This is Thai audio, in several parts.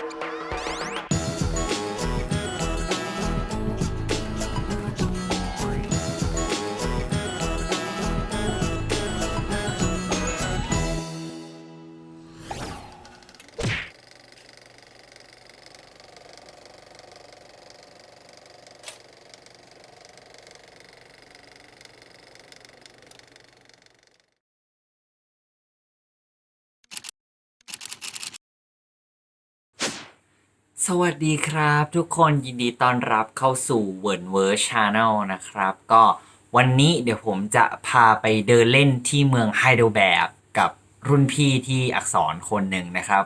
you สวัสดีครับทุกคนยินดีต้อนรับเข้าสู่เวิร์นเวิร์ชาแนลนะครับ ก็วันนี้เดี๋ยวผมจะพาไปเดินเล่นที่เมืองไฮเดลแบร์กกับรุ่นพี่ที่อักษรคนหนึ่งนะครับ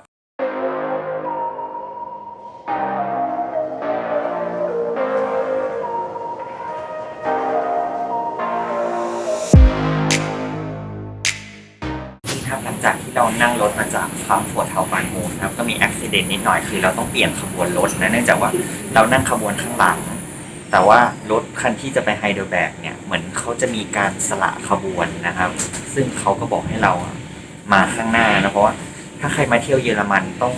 เหตุนิดหน่อยคือเราต้องเปลี่ยนขบวนรถนะเนื่องจากว่าเรานั่งขบวนข้างหลัง แต่ว่ารถคันที่จะไปไฮเดลแบกเนี่ยเหมือนเขาจะมีการสละขบวนนะครับ ซึ่งเขาก็บอกให้เรามาข้างหน้านะเพราะว่าถ้าใครมาเที่ยวเยอรมันต้อง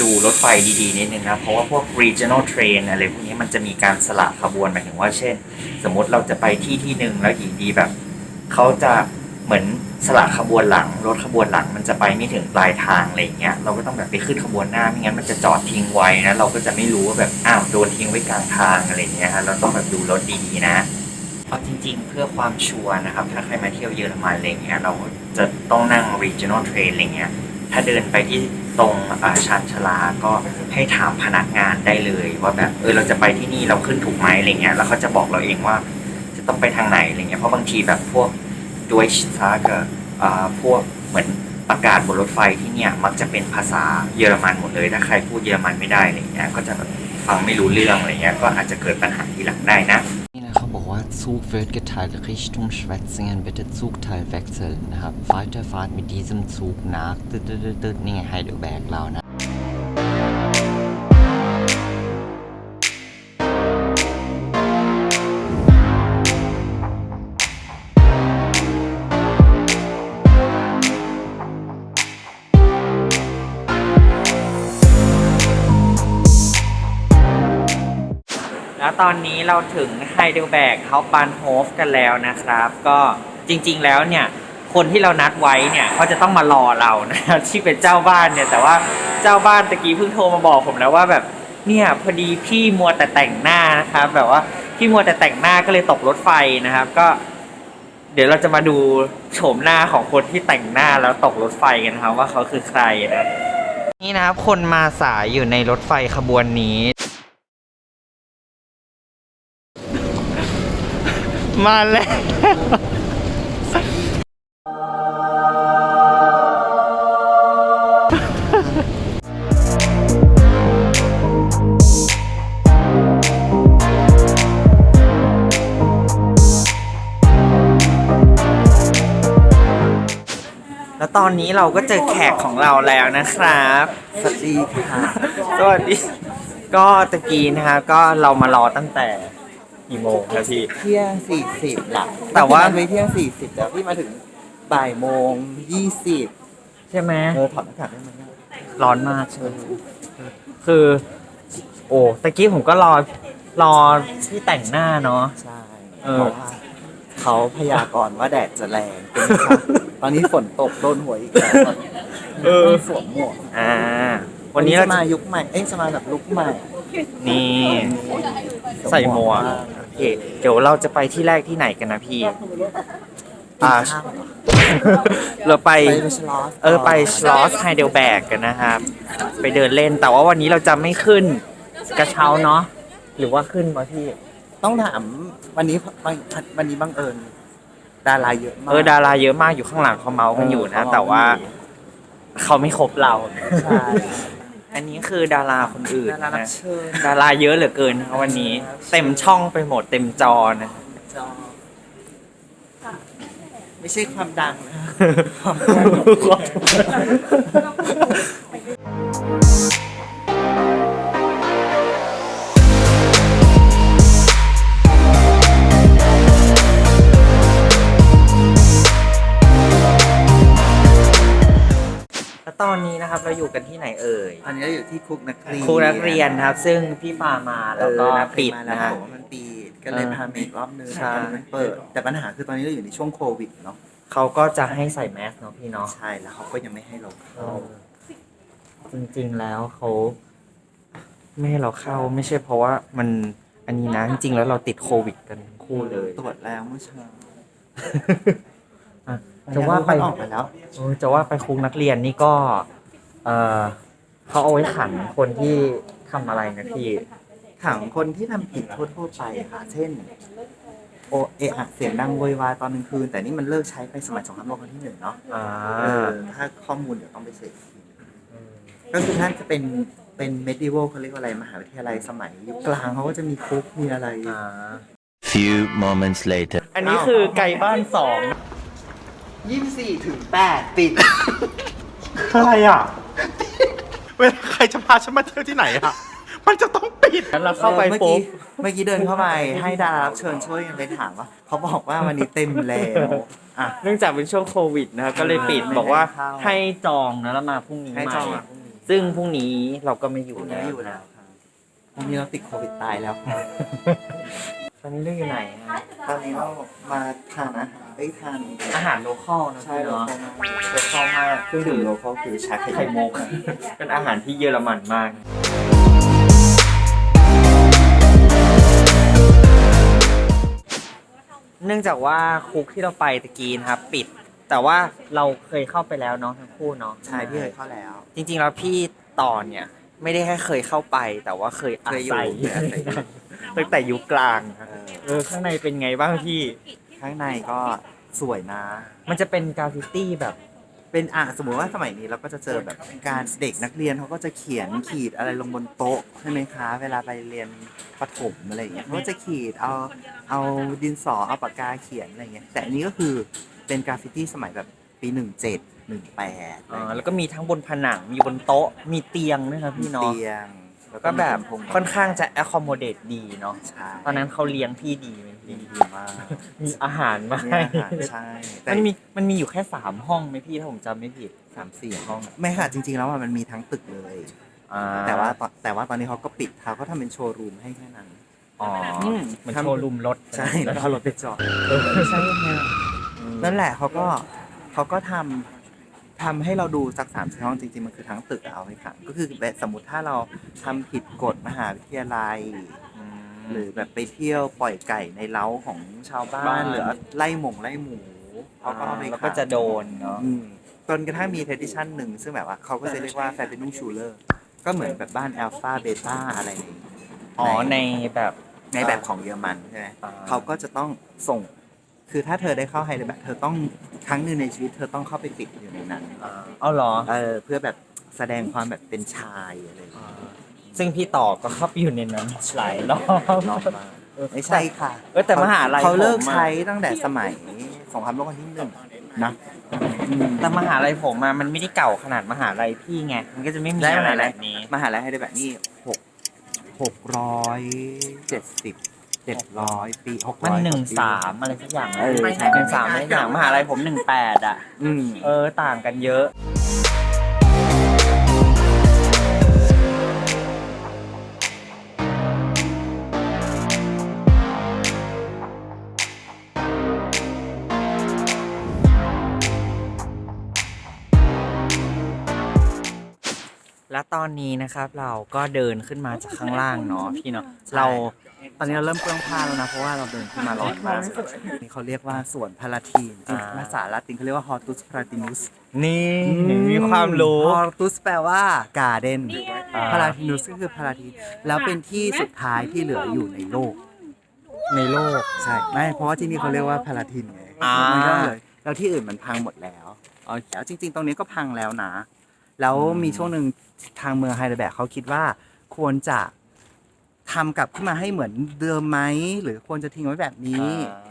ดูรถไฟดีๆนิดนึงนะเพราะว่าพวก regional train อะไรพวกนี้มันจะมีการสละขบวนหมายถึงว่าเช่น สมมติเราจะไปที่ที่หนึ่งแล้วอยู่ดีแบบเขาจะเหมือน สละขบวนหลังรถขบวนหลังมันจะไปไม่ถึงปลายทางอะไรเงี้ยเราก็ต้องแบบไปขึ้นขบวนหน้าไม่งั้นมันจะจอดทิ้งไว้นะเราก็จะไม่รู้ว่าแบบอ้าวโดนทิ้งไว้กลางทางอะไรเงี้ยฮะเราต้องแบบดูรถดีๆนะเอาจริง ๆ เพื่อความชัวร์นะครับ ถ้าใครมาเที่ยวเยอรมันอะไรเงี้ยเราจะต้องนั่ง regional train อะไรเงี้ยถ้าเดินไปที่ตรงชานชาลาก็ให้ถามพนักงานได้เลย ว่าแบบเออเราจะไปที่นี่เราขึ้นถูกไหมอะไรเงี้ยแล้วเขาจะบอกเราเองว่า จะต้องไปทางไหนอะไรเงี้ยเพราะบางทีแบบพวก ด e ยช t ากับพวกเหมือนประกาศบนรถไฟที่เนี่ยมักจะเป็นภาษาเยอรมันหมดเลย ถ้าใครพูดเยอรมันไม่ได้อะไรเงี้ยก็จะฟังไม่รู้เรื่องอะไรเงี้ยก็อาจจะเกิดปัญหาทีหลังได้นะนี่นะเขาบอกว่า Zug wird geteilt Richtung Schwetzingen bitte Zugteil wechseln นะครับ Weiterfahrt mit diesem Zug nach ตึ๊ดตึ๊ดตึ๊ดนี่ไงไฮเดลแบกเรานะ ตอนนี้เราถึงไฮเดลแบกเฮาปานโฮฟกันแล้วนะครับ ก็จริง ๆ แล้วเนี่ยคนที่เรานัดไว้เนี่ยเขาจะต้องมารอเรานะครับที่เป็นเจ้าบ้านเนี่ย แต่ว่าเจ้าบ้านตะกี้เพิ่งโทรมาบอกผมแล้วว่าแบบเนี่ยพอดีพี่มัวแต่แต่งหน้านะครับ แบบว่าพี่มัวแต่แต่งหน้าก็เลยตกรถไฟนะครับ ก็ เดี๋ยวเราจะมาดูโฉมหน้าของคนที่แต่งหน้าแล้วตกรถไฟกันนะครับ ว่าเขาคือใครนะนี่นะครับคนมาสายอยู่ในรถไฟขบวนนี้ มาแล้ว แล้วตอนนี้เราก็เจอแขกของเราแล้วนะครับ สวัสดีค่ะ สวัสดี ก็ตะกี้นะครับก็เรามารอตั้งแต่ กี่โมงครับพี่ เที่ยงสี่สิบหลักแต่ว่าไปเที่ยงสี่สิบแล้วพี่มาถึงบ่ายโมงยี่สิบใช่ไหมเออถอดหน้ากากได้ไหมเนี่ยร้อนมากใช่ไหมคือ โอ้ตะกี้ผมก็รอรอที่แต่งหน้าเนาะ ใช่เออ เพราะว่าเขาพยากรณ์ว่าแดดจะแรงเป็นค่ะตอนนี้ฝนตกโดนหัวอีกแล้วเออ ต้องสวมหมวกอ่า วันนี้เราจะจะมายุคใหม่เอ้ยจะมาแบบลุคใหม่ นี่ ใส่หมวกโอเคเดี๋ยวเราจะไปที่แรกที่ไหนกันนะพี่อ่าอ่า เราไป ไปไปชลอสเออไปชลอสไฮเดลแบกกันนะครับ ไปเดินเล่นแต่ว่าวันนี้เราจะไม่ขึ้นกระเช้าเนาะหรือว่าขึ้นวะพี่ ต้องถามวันนี้วันวันนี้บังเอิญดาราเยอะมากเออดาราเยอะมากอยู่ข้างหลังเขาเมาส์กันอยู่นะเออแต่ว่าเขาไม่ครบเรา ใช่ อันนี้คือดาราคนอื่นดารารับนะเชิญดาราเยอะเหลือเกินครับวันนี้ เต็มช่องไปหมดเต็มจอนะจอไม่ใช่ความดังนะแล้ว ตอนนี้นะนะครับเราอยู่กันที่ไหนเอ่ยตอนนี้เราอยู่ที่คุกนักเรียนครูนักเรียนครับ ซึ่งพี่ปามาเอแล้วอก็นักเรีปิยดนมาแล้วนะฮะบอกว่ามันปิดก็เลยเออพามาอีกรอบนึงใช่ตอนนี้มันเปิด แต่ปัญหาคือตอนนี้เราอยู่ในช่วงโควิดเนาะเขาก็จะให้ใส่แมสเนาะพี่เนาะใช่แล้วเขาก็ยังไม่ให้เราเข้าจริงๆแล้วเขาไม่ให้เราเข้าไม่ใช่เพราะว่ามันอันนี้นะจริงๆแล้วเราติดโควิดกันทั้งคู่เลยตรวจแล้วเมื่อเช้าอะ จะว่าไปออกมาแล้วเออจะว่าไปคุกนักเรียนนี่ก็ เออเขาเอาไว้ขังคนที่ทำอะไรนะพี่ถามคนที่ทำผิดทั่วๆไปค่ะ เช่น โอเอะอะเสียงดังโวยวายตอนกลางคืน แต่นี่มันเลิกใช้ไปสมัยสงครามโลกครั้งที่หนึ่งเนาะอ่าเออถ้าข้อมูลเดี๋ยวต้องไปเสิร์ชอีกทีก็คือท่านจะเป็นเป็นเมดิวลเขาเรียกว่าอะไรมหาวิทยาลัยสมัยยุคกลางเขาก็จะมีคุกมีอะไรอ่า Few moments later. อันนี้คือไก่บ้านสอง ยี่สิบสี่ถึงแปดปิดอะไรอะ เวลาใครจะพาฉันมาเที่ยวที่ไหนอะมันจะต้องปิด งั้นเราเข้าไปเมื่อปุ๊กี้บเมื่อกี้เดินเข้าไปให้ดารารับเชิญช่วยกันไปถามว่าเขาบอกว่าวันนี้เต็มแล้วอะ เนื่องจากเป็นช่วงโควิดนะครับก็เลยปิดไม่บอกว่าให้เข้า ให้จองนะแล้วมาพรุ่งนี้ให้ใหจม่องอะพรุ่งนี้ซึ่งพรุ่งนี้เราก็ไม่อยู่พรุ่งนี้แล้วไม่อยู่แล้วครับพรุ่งนี้เราติดโควิดตายแล้วครับตอนนี้เราอยู่ไหนฮะตอนนี้เรามาทานอาหาร ไอ้ยทานอาหารโลคอลนะใช่พี่โลเนาะคอลมากโลคอลมากเครื่องดื่มโลคอลคือชาไข่ไข่มุกเป็นอาหารที่เยอรมันมาก เนื่องจากว่าคุกที่เราไปตะกี้นะครับปิด แต่ว่าเราเคยเข้าไปแล้วเนาะทั้งคู่เนาะใช่พี่เคยเข้าแล้ว จริงๆแล้วพี่ต่อเนี่ย ไม่ได้แค่เคยเข้าไป แต่ว่าเคยอาเคยอยู่ศัยเคยอาศัยอยู่ ตั้งแต่ยุคกลางครับเออเออข้างในเป็นไงบ้างพี่ ข้างในก็สวยนะ มันจะเป็นกราฟฟิตี้แบบ เป็นอะสมมติว่าสมัยนี้เราก็จะเจอแบบการเด็กนักเรียนเขาก็จะเขียนขีดอะไรลงบนโต๊ะใช่ไหมคะ เวลาไปเรียนประถมอะไรอย่างเงี้ยเขาก็จะขีดเอาเอาดินสอเอาปากกาเขียนอะไรเงี้ยแต่อันนี้ก็คือเป็นกราฟฟิตี้สมัยแบบปีหนึ่งเจ็ดหนึ่งแปดเอ่อแล้วก็มีทั้งบนผนังมีบนโต๊ะมีเตียงด้วยครับพี่เนาะเตียงแล้วก็แบบมีพงค่อนข้างจะ accommodate ดีเนาะใช่ตอนนั้นเขาเลี้ยงพี่ดีไหม ดีพี่ดีมากมีอาหารมามีให้อาหารใช่แต่มันมีมันมีอยู่แค่สามห้องไหมพี่ถ้าผมจำไม่ผิดสามสี่ห้องไม่ค่ะจริง ๆ แล้วอะมันมีทั้งตึกเลย อ่าแต่ว่าตอนแต่ว่าตอนนี้เขาก็ปิดเขาก็ทำเป็นโชว์รูมให้แค่นั้น อ๋ออมเหมือนโชว์รูมรถใช่แล้วเอารถไปจอดเออใช่ไงนั่นแหละเขาก็เขาก็ทำทำให้เราดูสักสามสี่ห้องจริงๆ มันคือทั้งตึกอะเอาไว้ขังก็คือแบบสมมติถ้าเราทำผิดกฎมหาวิทยาลัย หรือแบบไปเที่ยวปล่อยไก่ในเล้าของชาวบ้าบ้านน หรือไล่หมงไล่หมูเขาก็เอาไปแล้วขังก็จะโดนเนาะ อืมจนกระทั่งมีเทดิชันหนึ่งซึ่งแบบว่าเขาก็จะเรียกว่าแฟ b เ n นูชูเลอร์ก็เหมือนแบบบ้านอัลฟาเบต้าอะไรในอ๋อ ในแบบ ในแบบของเยอรมันใช่ไหมอ่า เขาก็จะต้องส่ง คือถ้าเธอได้เข้าไฮเดรแบบ เธอต้องครั้งหนึ่งในชีวิต เธอต้องเข้าไปติดอยู่ในนั้นอ่าเอาเหรอ เออเพื่อแบบแสดงความแบบเป็นชายอะไรอย่างเงี้ย ซึ่งพี่ต่อก็เข้าไปอยู่ในนั้นหลายรอบรอบมากไม่ใช่ค่ะเออแต่มหาลัยเขาเลิกผมอะใช้ตั้งแต่สมัยสงครามโลกครั้งที่หนึ่งนะอืมแต่มหาลัยผมอะมันไม่ได้เก่าขนาดมหาลัยพี่ไงมันก็จะไม่มีได้อะมไรหาแบลัยบนี้มหาลัยไฮเดรแบบนี้หกหกร้อยเจ็ดสิบเจ็ดร้อยปีหกมันร้อยหนึ่งกว่ปีสามอะไรสักอย่างเออหนึ่งสามอะไรสักอย่างมหาลัยผมหนึ่งแปดอะอืมเออต่างกันเยอะ อนนี้นะครับเราก็เดินขึ้นมาจากข้างล่างเนาะพี่เนาะเราตอนนี้เราเริ่มเปลื้องผ้าแล้วนะเพราะว่าเราเดินขึ้นมาร้อนมากนี่เขาเรียกว่าสวนพาลาทีนจริงอ่าภาษาละตินเขาเรียกว่า Hortus Palatinus นี่มีความรู้ Hortus แปลว่าการ์เด้นอ่าพาลาทินุสก็คือพาลาทีนแล้วเป็นที่สุดท้ายที่เหลืออยู่ในโลก ในโลกใช่ไม่เพราะว่าที่นี่เขาเรียกว่าพาลาทินไงอ่ามัมันก็เลยแล้วที่อื่นมันพังหมดแล้วเอาแล้วจริง ๆ ตรงนี้ก็พังแล้วนะ แล้วมีช่วงหนึ่งทางเมืองไฮเดรแบกเขาคิดว่าควรจะทำกลับขึ้นมาให้เหมือนเดิมไหมหรือควรจะทิ้งไว้แบบนี้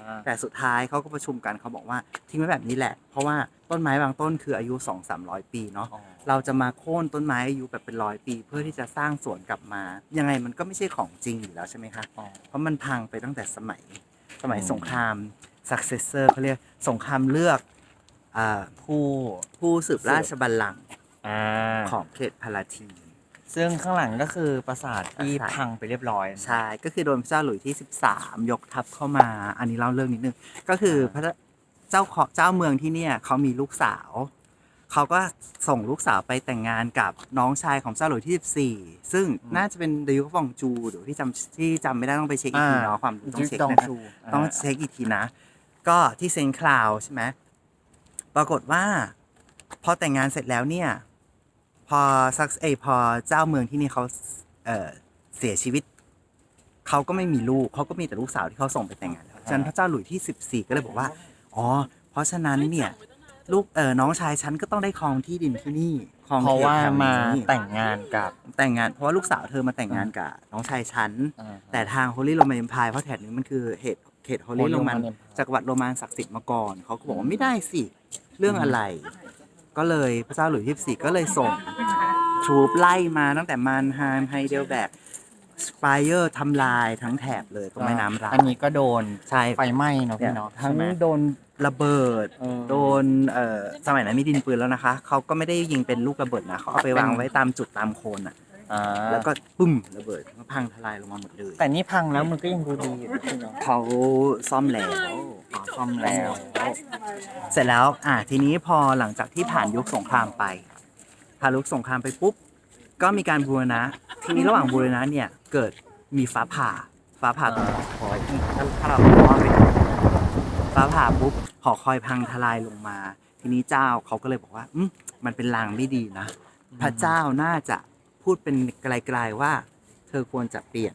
อ่าแต่สุดท้ายเขาก็ประชุมกันเขาบอกว่าทิ้งไว้แบบนี้แหละ เพราะว่าต้นไม้บางต้นคืออายุ 2 3 0 0 ปีเนาะ อ๋อเราจะมาโค่นต้นไม้อายุแบบเป็นร้อยปี เพื่อที่จะสร้างสวนกลับมา ยังไงมันก็ไม่ใช่ของจริงอยู่แล้วใช่ไหมคะ อ๋อ เพราะมันพังไปตั้งแต่สมัยสมัยอืม สงคราม successor เขาเรียกสงครามเลือกอ่าผู้ผู้สืบราชบัลลังก์ อ่าของเขตพาลาทีนซึ่งข้างหลังก็คือปราสาทที่ปราสาท พังไปเรียบร้อย ใช่ ก็คือโดนพระเจ้าหลุยส์ที่ 13 ยกทัพเข้ามา อันนี้เล่าเรื่องนิดนึง ก็คือพระเจ้าของเจ้าเมืองที่เนี่ยเขามีลูกสาว เขาก็ส่งลูกสาวไปแต่งงานกับน้องชายของเจ้าหลุยส์ที่ 14 ซึ่งน่าจะเป็นดยุฟองจูหรือที่จำที่จำไม่ได้ต้องไปเช็คอีกทีเนาะความต้องเช็คดองนะชูต้องเช็คอีกทีนะ ก็ที่เซนต์คลาวใช่ไหม ปรากฏว่า พอแต่งงานเสร็จแล้วเนี่ย พอซักเอยพอเจ้าเมืองที่นี่เขาเอ่อเสียชีวิต เขาก็ไม่มีลูกเขาก็มีแต่ลูกสาวที่เขาส่งไปแต่งงานแล้วฉะนั้นพระเจ้าหลุยที่ 14 ก็เลยบอกว่า อ๋อ เพราะฉะนั้นเนี่ยลูกเออน้องชายฉันก็ต้องได้ครองที่ดินที่นี่ครองเพราะว่าขตแถมานี้แต่งงานกับแต่งงาน เพราะว่าลูกสาวเธอมาแต่งงานกับน้องชายฉันอ่าแต่ทาง Holy Roman Empire เพราะแถบนี้มันคือเหตุเขต Holy Holy Roman Roman Empire จักรวรรดิโรมันศักดิ์สิทธิ์มาก่อนเขาก็บอกว่าไม่ได้สิ เรื่องอะไร ก็เลยพระเจ้าหลุยส์ที่14ก็เลยส่งทรูปไล่มาตั้งแต่มานไฮมไฮเดลแบกสไปเออร์ทำลายทั้งแถบเลยตรงแม่น้ำรายอันนี้ก็โดนใช่ไฟไหม้เนาะเนี่พี่ยเนาะทั้งใช่ไหมโดนระเบิดเออโดนเอ่อสมัยนั้นมีดินปืนแล้วนะคะ เขาก็ไม่ได้ยิงเป็นลูกระเบิดนะ เขาเอาไปวางไว้ตามจุดตามโคนอะ อ่าแล้วก็ปุ้มระเบิดก็พังทลายลงมาหมดเลยแต่นี่พังแล้วมันก็ยังดูดีอยู่นะพี่เนาะเขาซ่อมแล้วอ๋อซ่อมแล้ว เสร็จแล้วอะทีนี้พอหลังจากที่ผ่านยุคสงครามไปผ่านยุคสงครามไปปุ๊บก็มีการบูรณะ ทีนี้ระหว่างบูรณะเนี่ยเกิดมีฟ้าผ่า ฟ้าผ่าตรงหอคอยถ้าถ้าเรามองไปดูฟ้าผ่าปุ๊บหอคอยพังทลายลงมา ทีนี้เจ้าเขาก็เลยบอกว่าอืมมันเป็นลางไม่ดีนะ พระเจ้าน่าจะ พูดเป็นไกลๆว่า เธอควรจะเปลี่ยน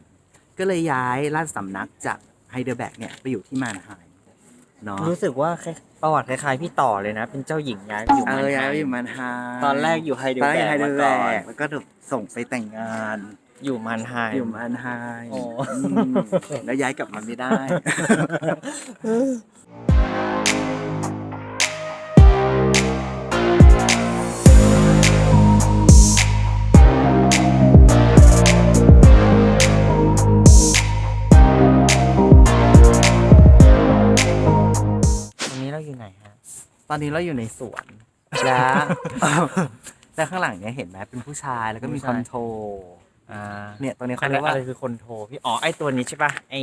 ก็เลยย้ายราชสำนักจากไฮเดอร์แบกเนี่ยไปอยู่ที่มานไฮม์เนาะรู้สึกว่าคล้ายประวัติคล้ายๆพี่ต่อเลยนะ เป็นเจ้าหญิงย้ายไปอยู่เอมันอย้ายไปไทอยู่มันไฮตอนแรกอยู่ไฮเดลตอนแรกแบอยู่ไฮกเดมาลแบก่อนกแล้วก็ถูกส่งไปแต่งงาน อยู่มันไฮ อยู่มันไฮโอ้ อืมแล้วย้ายกลับมาไม่ได้ อนนี้เราอยู่ในสวนแล้ว แล้วข้างหลังเนี่ยเห็นไหมเป็นผู้ชายแล้วก็มีผู้คชาย อนโทรอ่าเนี่ยตรงนี้อะเขาไรเรียกว่าอะไรคือคนโทรพี่อ๋อไอตัวนี้ใช่ปะไอ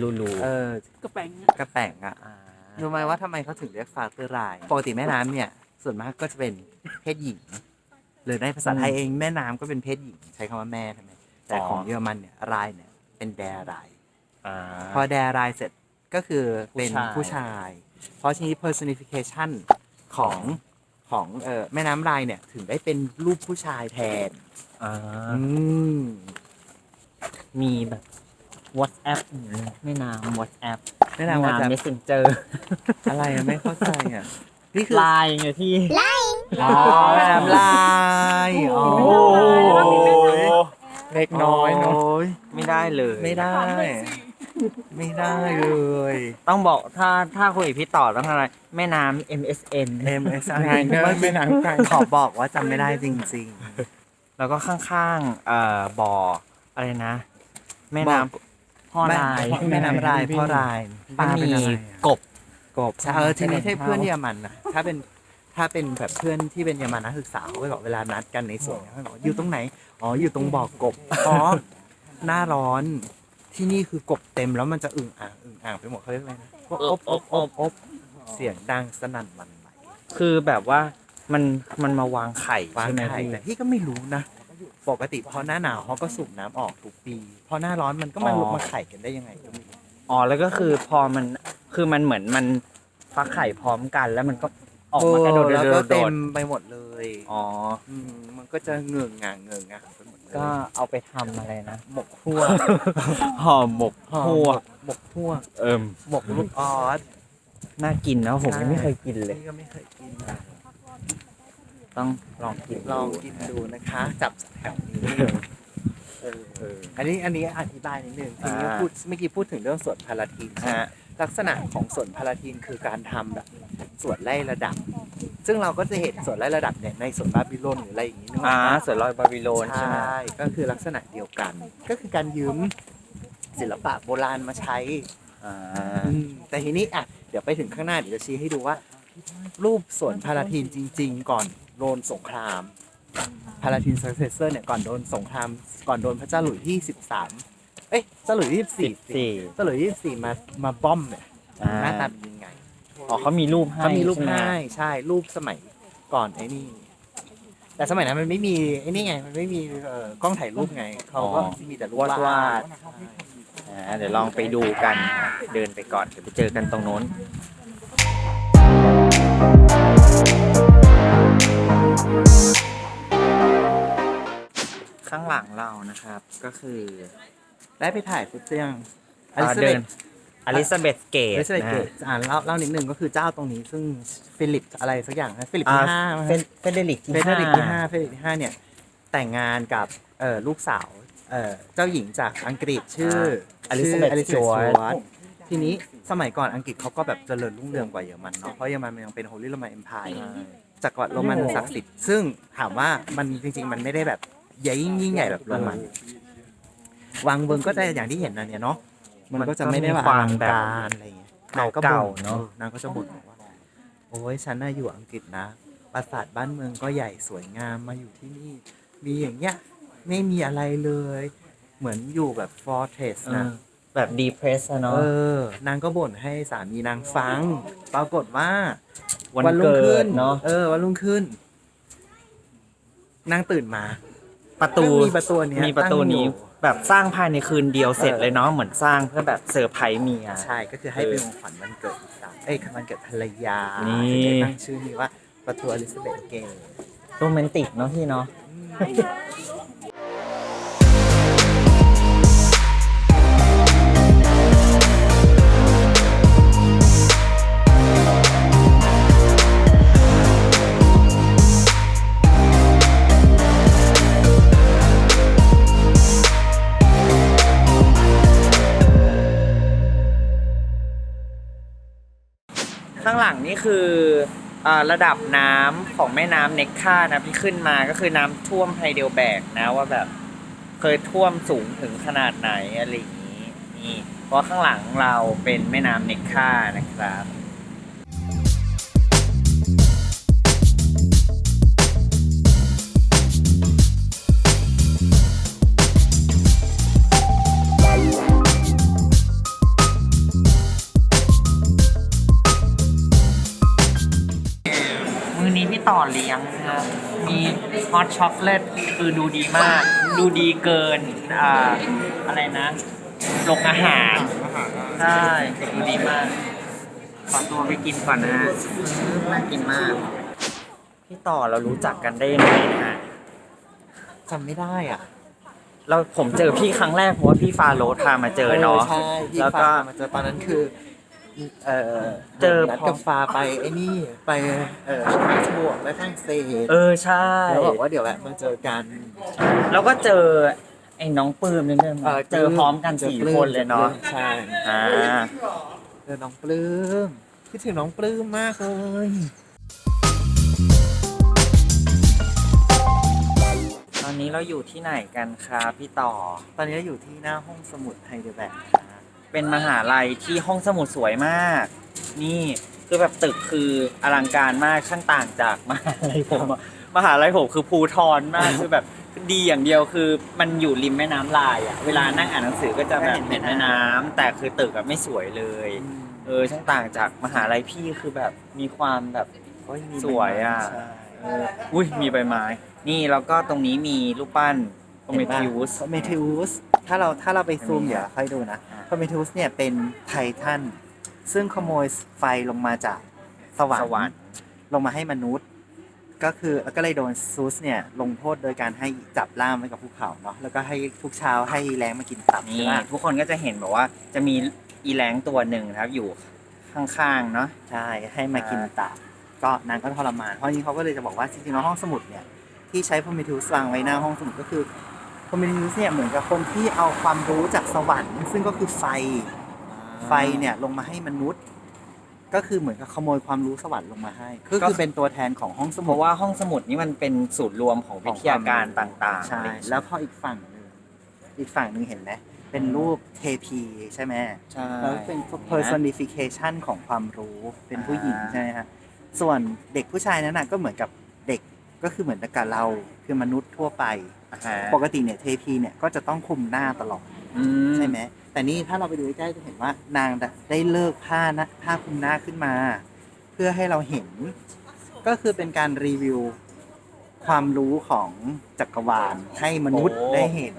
ลูลูเออกระแปงกระแป่งอะอ่ารู้ไหมว่าทำไมเขาถึงเรียกฟาเตอร์ไรน์ปกติแม่น้ำเนี่ย ส่วนมากก็จะเป็นเพศหญิง หรือในภาษาไทยเองแม่น้ำก็เป็นเพศหญิง ใช้คำว่าแม่ใช่ไหมแต่ของเยอรมันเนี่ยรายเนี่ยเป็นแดรายอ่า พอแดรายเสร็จก็คือเป็นผู้ผู้ชาชายย เพราะทีนี้ personification ของของเออแม่น้ำรายเนี่ยถึงได้เป็นรูปผู้ชายแทน อ่าอืม มีแบบ WhatsApp อยู่เลยแม่น้ำ WhatsApp แม่น้ำว่าจะเมสเซนเจอร์อะไรอะไม่เข้าใจอะ นี่คือ ไลน์ไงพี่ อ๋อแม่น้ำลายอ๋อเล็กน้อยเนอะโยไม่ได้เลย ไม่ได้ ไม่ได้เลย ต้องบอกถ้าถ้าคุยกับพี่ต่อต้องอะไรแม่น้ำ MSN MSI ไงเนอะแม่น้ำไกลขอบอกว่าจำไม่ได้จริงแล้วก็ข้างๆเอ่อบ่ออะไรนะ แม่น้ำพ่อๆแม่ลายแม่น้ำรายพ่อรายก็เป็นมีอะไรอะ กบกบ ใช่เออทีนี้ให้เพื่อนเยอรมันนะถ้าเป็นถ้าเป็นแบบเพื่อนที่เป็นเยอรมันนักศึกษาเขาก็บอกเวลานัดกันในสวนเขาบอกอยู่ตรงไหน อ๋ออยู่ตรงบ่อกบอ๋อหน้าร้อน ที่นี่คือกบเต็มแล้วมันจะอึ่งอ่างอึ่งอ่างไปหมดเขาเรียกอะไรนะอบอบอบอบอบเสียงดังสนั่นหวันไหวคือแบบว่ามันมันมาวางไข่วางใช่ไหมไข่พี่แต่พี่ก็ไม่รู้นะ ปกติพอหน้าหนาวเขาก็สูบน้ำออกทุกปี พอหน้าร้อนมันก็มาลุกมาไข่กันได้ยังไงก็ไม่รู้อ๋อแล้วก็คือพอมันคือมันเหมือนมันฟักไข่พร้อมกันแล้วมันก็ออกมากระโดดแล้วโดก็ดโดเต็ดมไปหมดเลยอ๋อมมันก็จะเงืองงางเงืองงางไปหมดเลย ก็เอาไปทำอะไรนะหมกพวกห่อหมกห่อพวกหมกพวกเอิ่ม หมกลูกออส น่ากินนะผมใช่ ยังไม่เคยกินเลยพี่ก็ไม่เคยกินนะต้องลองกินลองกินดูนะคะ จับแถวนี้เออเอออันนี้อันนี้อธิบายนิดนึงทีนี้อ่า พูดเมื่อกี้พูดถึงเรื่องสวนพาราทีนใช่ไหมฮะลักษณะของสวนพาราทีนคือการทำแบบสวนไล่ระดับ ซึ่งเราก็จะเห็นสวนไล่ระดับเนี่ยในสวนบาบิโลนหรืออะไรอย่างนี้นึกออ่าอกไหมเสือลอยบาบิโลนใชใช่ไหม่ก็คือลักษณะเดียวกัน ก็คือการยืมศิลปะโบราณมาใช้อ่า อืมแต่ทีนี้อะเดี๋ยวไปถึงข้างหน้าเดี๋ยวจะชี้ให้ดูว่า รูปสวนพาราทีนจริง ๆ ก่อนโดนสงครามพาลาทินซักเซเซอร์เนี่ยก่อนโดนสงคราม ก่อนโดนพระเจ้าหลุยที่สิบสามเอ้ยเจ้าหลุยที่สิบสี่14เจ้าหลุยที่สิบสี่มามาบ้อมเนี่ยอ่า หน้าตาเป็นยังไง อ๋อเขามีรูปให้เขามีรูปช่ไให้ใช่รูปสมัยก่อนไอ้นี่ แต่สมัยนั้นมันไม่มีไอ้นี่ไง มันไม่มีเอ่อกล้องถ่ายรูปไงเขาก็มีแต่รูปวาดวาดใช่อ่าเดี๋ยวลองไปดูกันเดินไปก่อนเดี๋ยวไปเจอกันตรงโน้น ข้างหลังเรานะครับก็คือ ได้ไปถ่ายฟุตเตียง อ่าเดิน อลิซาเบธเกตอลิซาเบธเกตอ่านเล่าเล่านิดนึงก็คือเจ้าตรงนี้ซึ่งฟิลิปอะไรสักอย่างนะฟิลิปที่ห้ามั้งเฟเดริกที่เฟเดริกที่ห้าเฟเดริกที่ห้าเนี่ยแต่งงานกับเอ่อลูกสาวเอ่อเจ้าหญิงจากอังกฤษชื่ออลิซาเบธอลิซาจเบธวสร์วตทีนี้สมัยก่อนอังกฤษเขาก็แบบเจริญรุ่งเรืองกว่าเยอรมันเนาะเพราะเยอรมันมันยังเป็น Holy Roman Empire จักรวรรดิโรมันศักดิ์สิทธิ์ซึ่งถามว่ามันจริง ๆ มันไม่ได้แบบใหญ่ยิ่งใหญ่แบบโรมันวังเบิงก็จะอย่างที่เห็นนะเนี่ยเนาะ มันก็จะไม่ได้ว่าอลังการอะไรอย่างเงี้ยนางก็บ่เก่าๆเนอะออนางก็จะบ่นบอกว่าโอ้ยฉันน่ะอยู่อังกฤษนะปราสาทบ้านเมืองก็ใหญ่สวยงามมาอยู่ที่นี่ มีอย่างเงี้ยไม่มีอะไรเลย เหมือนอยู่แบบฟอร์เทสนะแบบดีเพรสอะเนาะเออนางก็บ่นให้สามีนางฟัง ปรากฏว่า วันรุ่งเกิขึ้ดเนาะเออวันรุ่งขึ้น นางตื่นมา ประตูก็มีประตูเนี้ยมีประตูนี้ตั้งอยู่ แบบสร้างภายในคืนเดียวเสร็จเออเลยเนาะเหมือนสร้างเพื่อแบบเซอร์ไพรส์เมีย ใช่ก็คือให้เป็นของขวัญวันเกิดสาวเอ้ยวันเกิดภรรยานี่ ถึงได้ตั้งชื่อนี้ว่าประตูอลิซาเบธเกตโรแมนติกเนาะพี่เนาะข้า นี่คืออระดับน้ำของแม่น้ำเน็กค่านะที่ขึ้นมาก็คือน้ำท่วมไฮเดลแบกนะว่าแบบ เคยท่วมสูงถึงขนาดไหนอะไรอย่างนี้นี่เพราะข้างหลังเราเป็นแม่น้ำเน็กค่านะครับ อนี้พี่ต่อเลี้ยงนะครับมีฮอตช็อกโกแลตคือดูดีมาก ดูดีเกินอ่าอะไรนะลงอาหารใช่ดูดีมาก ขอตัวไปกินก่อนนะฮะน่ากินมาก พี่ต่อเรารู้จักกันได้ยังไงนะฮะจำไม่ได้อะ เราผมเจอพี่ครั้งแรกเพราะว่าพี่ฟาโรสพามาเจอเนาะใช่พี่แล้วก็ฟ้ามาเจอตอนนั้นคือ เออเจอนัดพอกับฟ้าไปไอ้นี่ไปเออสมาร์ทบวกไปฝรั่งเศสเออใช่ แล้วบอกว่าเดี๋ยวแวะมาเจอกัน แล้วก็เจอไอ้น้องปื้มนี่ด้วยมั้ยเจอพร้อมกันสี่คนเลยเนาะใช่อ่าเจอน้องปลื้มคิดถึงน้องปลื้มมากเลยตอนนี้เราอยู่ที่ไหนกันครับพี่ต่อ ตอนนี้เราอยู่ที่หน้าห้องสมุดไทยเดอะแบก เป็นมหาลัยที่ห้องสมุดสวยมาก นี่คือแบบตึกคืออลังการมากช่างต่างจากมหาลัยผมอะมหาลัยผมคือภูทรมากคือแบบดีอย่างเดียวคือมันอยู่ริมแม่น้ำลายอะเวลานั่งอ่านหนังสือก็จะแบบเห็นแม่น้ำแต่คือตึกอะไม่สวยเลย เออช่างต่างจากมหาลัยพี่คือแบบมีความแบบก็ยังมีสวยอะใช่ เอออุ้ยมีใบไม้ นี่แล้วก็ตรงนี้มีรูปปั้นโพเมทิวสโพเมทิวสถ้าเราถ้าเราไปซูมอันนี้เดี๋ยวค่อยดูนะ อ่าโพเมทิวสเนี่ยเป็นไททันซึ่งขโมยไฟลงมาจากสวรรสค์วรรค์ลงมาให้มนุษย์ ก็คือก็เลยโดนซูสเนี่ยลงโทษโดยการให้จับล่ามไว้กับภูเขาเนาะแล้วก็ให้ทุกเช้าให้แรงมากินตับนี่ใช่ไหมทุกคนก็จะเห็นแบบว่า จะมีอีแรงตัวหนึ่งนะครับอยู่ข้างๆเนาะ ใช่ให้มากินตับก็นางก็ทรมานเพราะนี้เขาก็เลยจะบอกว่าจริงๆแล้วห้องสมุดเนี่ยที่ใช้โพเมทิวสวางไว้หน้าห้องสมุดก็คือ โพเมทิวสเนี่ยเหมือนกับคนที่เอาความรู้จากสวรรค์ซึ่งก็คือไฟไฟเนี่ยลงมาให้มนุษย์ ก็คือเหมือนกับขโมยความรู้สวรรค์ลงมาให้ก็คือเป็นตัวแทนของห้องสเพมุดราะว่าห้องสมุดนี้มันเป็นศูนย์รวมของวิทยาการต่างๆใช่อะไรอย่างเงี้ยแล้วพออีกฝั่งหนึ่งอีกฝั่งหนึ่งเห็นไหมเป็นรูปเทพีใช่ไหม ใช่ แล้วเป็น personification ของความรู้เป็นผู้หญิงอ่า ใช่ไหมฮะส่วนเด็กผู้ชายนั้นน่ะก็เหมือนกับเด็กก็คือเหมือนกับเราคือมนุษย์ทั่วไปอ่าฮะ ปกติเนี่ยเทพีเนี่ยก็จะต้องคุมหน้าตลอดอืใช่ไหมแต่นี่ถ้าเราไปดูใกล้ๆจะเห็นว่านางได้เลิกผ้านะผ้าคลุมหน้าขึ้นมา เพื่อให้เราเห็น ก็คือเป็นการรีวิวความรู้ของจักรวาลให้มนุษย์ได้เห็น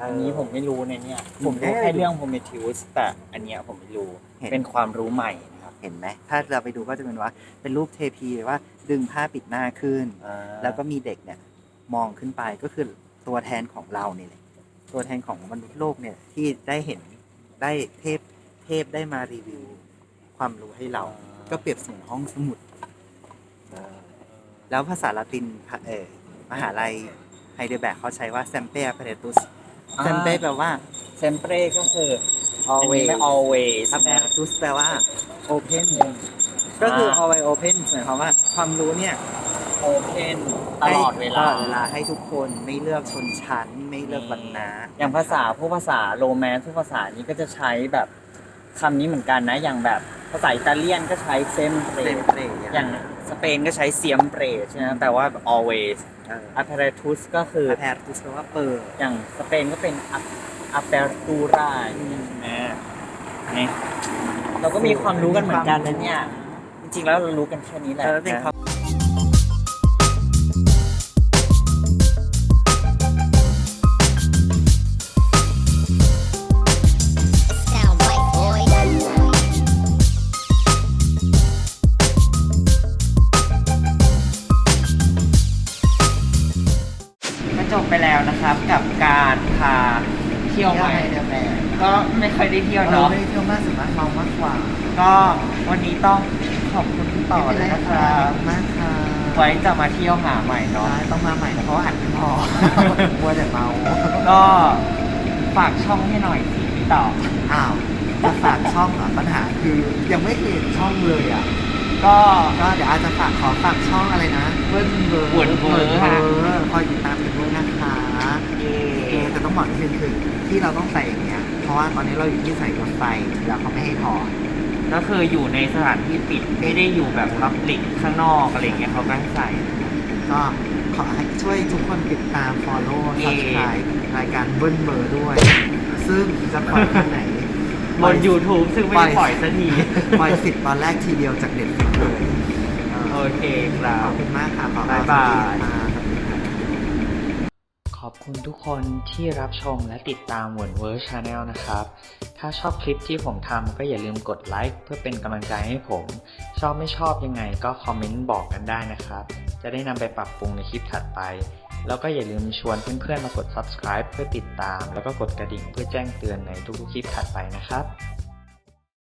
อันนี้ผมไม่รู้ในเนี่ย ผมเอ๊ะรู้แค่เรื่องโพเมทิวสแต่อันเนี้ยผมไม่รู้เห็นเป็นความรู้ใหม่นะครับเห็นไหมถ้าเราไปดูก็จะเป็นว่าเป็นรูปเทพีว่าดึงผ้าปิดหน้าขึ้น แล้วก็มีเด็กเนี่ย มองขึ้นไปก็คือตัวแทนของเราเนี่ยแหละตัวแทนของมนุษย์โลกเนี่ยที่ได้เห็นได้เทพเทพได้มารีวิว ความรู้ให้เรา ก็เปรียบเสมือนห้องสมุดเออแล้วภาษาละตินเออมหาลัยไฮเดลแบกเขาใช้ว่า s e m p e r p a r e t u s อ่า s e m p e r แปลว่าเซมเปรก็คือ always ไม่ always ครับนะ apparatus แปลว่า open ก็คือ always open หมายความว่าความรู้เนี่ย open ตลอดเวลาตลอดเวลาให้ทุกคนไม่เลือกชนชั้นไม่เลือกวรรณะอย่างภาษาพวกภาษาโรแมนต์พวกภาษานี้ก็จะใช้แบบคำนี้เหมือนกันนะ อย่างแบบภาษาอิตาเลียนก็ใช้เซมเปรเต็มเปรอย่างสเปนก็ใช้เซียมเปรใช่ไหมแปลว่า always เออ apparatus ก็คือ apparatus แปลว่าเปิดอย่างสเปนก็เป็น ap- apertura อย่างเงี้ยใช่ไหมนี่เราก็มีความรู้กันเหมือนกันนะเนี่ย จริงๆแล้วเรารู้กันแค่นี้แหละ เออเป็นนะคว จบไปแล้วนะครับ กับการพาเที่ยวใหม่เที่ยวไฮเดลแบกก็ไม่ค่อยได้เที่ยวเออเนาะไม่ได้เที่ยวมากส่วนมากเมามากกว่าก็วันนี้ต้องขอบคุณพี่ต่อเลยนะครับมากค่ะไว้จะมาเที่ยวหาใหม่เนาะ ต้องมาใหม่นะเพราะว่าอัดไม่พอมัวแต่เมา ก็ฝากช่องให้หน่อยสิพี่ต่อ อ้าวจะฝากช่องเหรอปัญหาคือยังไม่เคยเห็นช่องเลยอะ ก็ก็เดี๋ยวอาจจะฝากขอฝากช่องอะไรนะเวิร์นเบอร์เวิร์นเบอร์ฮะคอยติดตามกันด้วยนะคะเออแต่ต้องบอกนิดนึงคือที่เราต้องใส่อย่างเงี้ย เพราะว่าตอนนี้เราอยู่ที่ใส่รถไฟแล้วเขาไม่ให้ถอดก็คืออยู่ในสถานที่ปิดไม่ได้อยู่แบบพับลิกข้างนอกอะไรอย่างเงี้ยเขาก็ให้ใส่ ก็ขอให้ช่วยทุกคนติดตาม follow เอ่อ subscribe รายการเบิ้ลเบอร์ด้วย ซึ่งจะปล่อยวันไหน บน YouTube ซึ่งไม่ได้ปล่อยสักทีปล่อยสิบตอนแรกทีเดียวจากเด็ดเลยเออโอเคครัขบอบคุณมากค่ะขอบ๊ายบายสวัสดีค่ะขอบคุณทุกคนที่รับชมและติดตามหวนเวิร์ชาแนลนะครับ ถ้าชอบคลิปที่ผมทำก็อย่าลืมกดไลค์เพื่อเป็นกำลังใจให้ผม ชอบไม่ชอบยังไงก็คอมเมนต์บอกกันได้นะครับ จะได้นำไปปรับปรุงในคลิปถัดไป แล้วก็อย่าลืมชวนเพื่อนๆมากด subscribe เพื่อติดตาม แล้วก็กดกระดิ่งเพื่อแจ้งเตือนในทุกๆคลิปถัดไปนะครับ